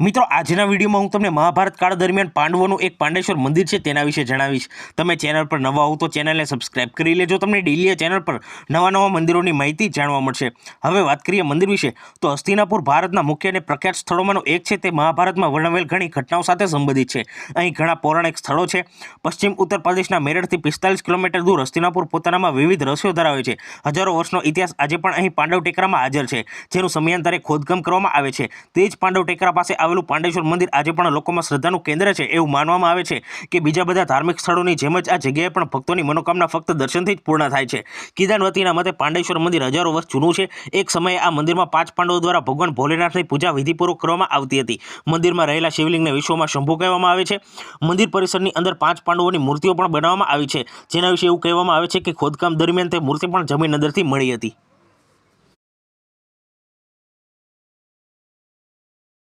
મિત્રો, આજના વિડીયોમાં હું તમને મહાભારત કાળ દરમિયાન પાંડવોનું એક પાંડેશ્વર મંદિર છે તેના વિશે જણાવીશ. તમે ચેનલ પર નવા હો તો ચેનલને સબસ્ક્રાઇબ કરી લેજો. તમને ડેલી ચેનલ પર નવા નવા મંદિરોની માહિતી જાણવા મળશે. હવે વાત કરીએ મંદિર વિશે. તો હસ્તિનાપુર ભારતના મુખ્ય અને પ્રખ્યાત સ્થળોમાંનું એક છે. તે મહાભારતમાં વર્ણવેલ ઘણી ઘટનાઓ સાથે સંબંધિત છે. અહીં ઘણા પૌરાણિક સ્થળો છે. પશ્ચિમ ઉત્તર પ્રદેશના મેરઠથી પિસ્તાલીસ કિલોમીટર દૂર હસ્તિનાપુર પોતાનામાં વિવિધ રસીઓ ધરાવે છે. હજારો વર્ષનો ઇતિહાસ આજે પણ અહીં પાંડવ ટેકરામાં હાજર છે. જેનું સમયાંતરે ખોદકામ કરવામાં આવે છે. તે જ પાંડવ ટેકરા પાસે આવેલું પાંડેશ્વર મંદિર આજે પણ લોકોમાં શ્રદ્ધાનું કેન્દ્ર છે એવું માનવામાં આવે છે કે બીજા બધા ધાર્મિક સ્થળોની જેમ જ આ જગ્યાએ પણ ભક્તોની મનોકામના ફક્ત દર્શનથી જ પૂર્ણ થાય છે. કિદાનવતીના મતે પાંડેશ્વર મંદિર હજારો વર્ષ જૂનું છે. એક સમયે આ મંદિરમાં પાંચ પાંડવો દ્વારા ભગવાન ભોલેનાથની પૂજા વિધિપૂર્વક કરવામાં આવતી હતી. મંદિરમાં રહેલા શિવલિંગને વિશ્વમાં શંભુ કહેવામાં આવે છે. મંદિર પરિસરની અંદર પાંચ પાંડવોની મૂર્તિઓ પણ બનાવવામાં આવી છે. જેના વિશે એવું કહેવામાં આવે છે કે ખોદકામ દરમિયાન તે મૂર્તિ પણ જમીન અંદરથી મળી હતી.